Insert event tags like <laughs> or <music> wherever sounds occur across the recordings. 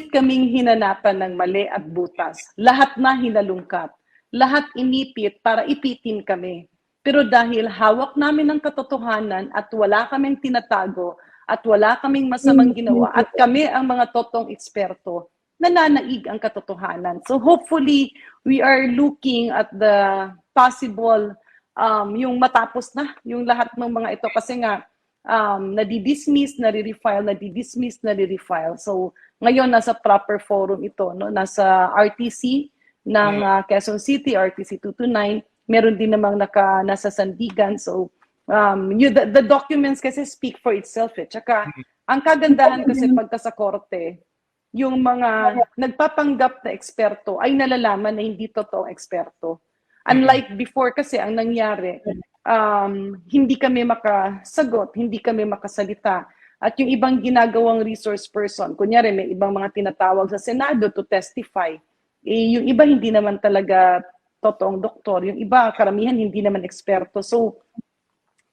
pilit kaming hinanapan ng mali at butas. Lahat na hinalungkat. Lahat inipit para ipitin kami. Pero dahil hawak namin ng katotohanan at wala kaming tinatago at wala kaming masamang ginawa at kami ang mga totong eksperto, nananaig ang katotohanan. So hopefully, we are looking at the possible um, yung matapos na yung lahat ng mga ito kasi nga um, nadi-dismiss, nare-refile, nadi-dismiss, nare-refile. So ngayon nasa proper forum ito, no? nasa RTC ng uh, Quezon City, RTC 229, meron din namang naka, nasa Sandigan. So um, you, the, the documents kasi speak for itself. Eh. Tsaka ang kagandahan kasi pagka sa korte, yung mga nagpapanggap na eksperto ay nalalaman na hindi totoong eksperto. Unlike before kasi ang nangyari, um, hindi kami makasagot, hindi kami makasalita. At yung ibang ginagawang resource person, kunyari may ibang mga tinatawag sa Senado to testify, eh, yung iba hindi naman talaga totoong doktor, yung iba karamihan hindi naman eksperto. So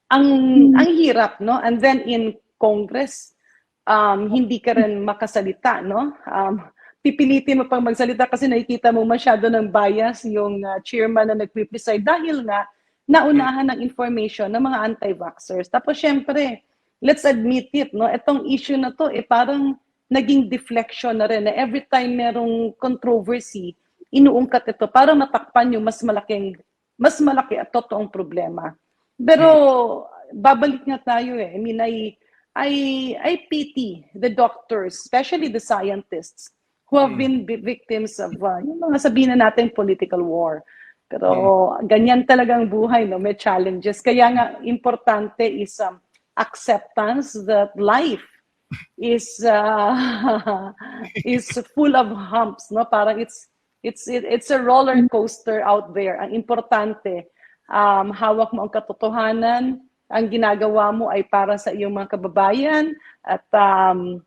ang ang hirap, no? And then in Congress, um, hindi ka rin makasalita, no? Um, pipilitin mo pang magsalita kasi nakikita mo masyado ng bias yung uh, chairman na nagpe-preside dahil nga naunahan ng information ng mga anti-vaxxers. Tapos syempre, let's admit it, no? Itong issue na to, eh parang naging deflection na rin na every time merong controversy, inuungkat ito para matakpan yung mas malaking, mas malaki at totoong problema. Pero babalik nga tayo eh. I mean, I, I, I pity the doctors, especially the scientists, who have been bi- victims of, uh, yung mga sabihin na natin, political war. Pero ganyan talagang buhay, no? may challenges. Kaya nga, importante is um, acceptance that life is uh, <laughs> is full of humps no parang it's it's it, it's a roller coaster out there ang importante um, hawak mo ang katotohanan ang ginagawa mo ay para sa iyong mga kababayan at um,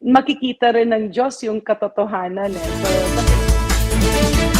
makikita rin ng Diyos yung katotohanan eh. So,